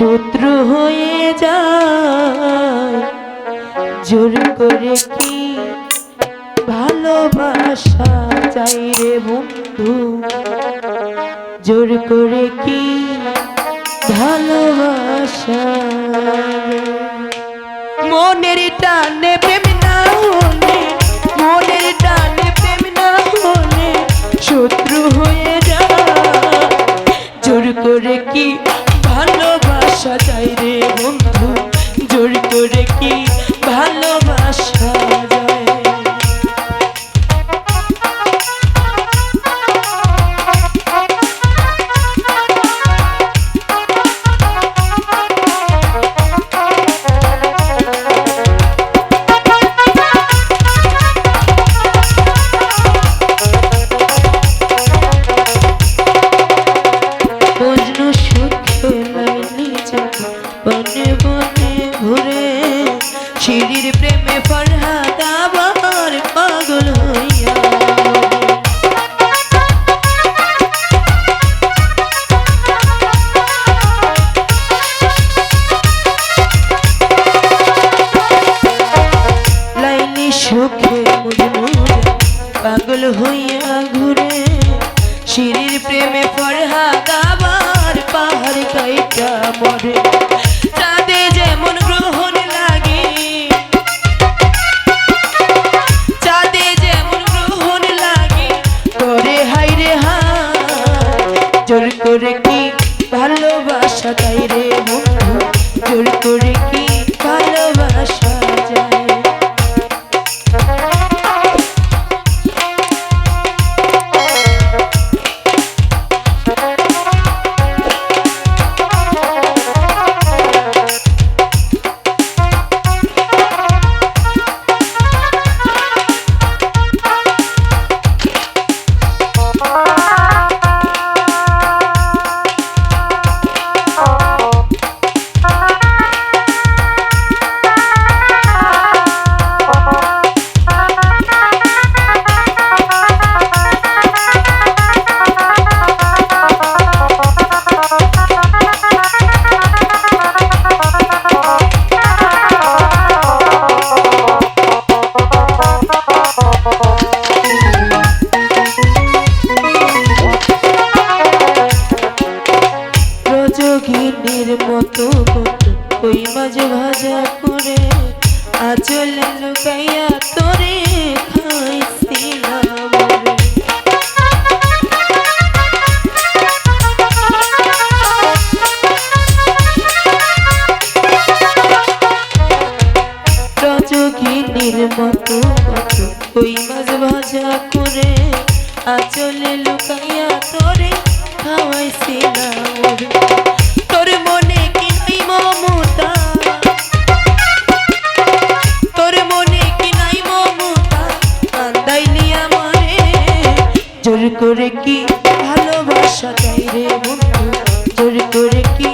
শত্রু হয়ে যায়। জোর করে কি ভালোবাসা চাই রে বন্ধু? জোর করে কি ভালোবাসা চাই রে ঘুরে সিঁড়ির প্রেমে ফরহাদ আবার পাগল হইয়া। লাইলি সুখে পাগল হইয়া ঘুরে সিঁড়ির প্রেমে ফরহাদ আবার পাহাড় কাইটা মরে। রজগিনীর মতো ওই মাঝে ভাজা করে আচল লুকাইয়া তোরে খাইছিলাম রে। রজগিনীর মতো ওই মাঝ ভাজা করে আচলে লুকাইয়া তোরে খাওয়াইছিলাম তোর করে কি ভালোবাসা তাই রে বন্ধু? তোর করে কি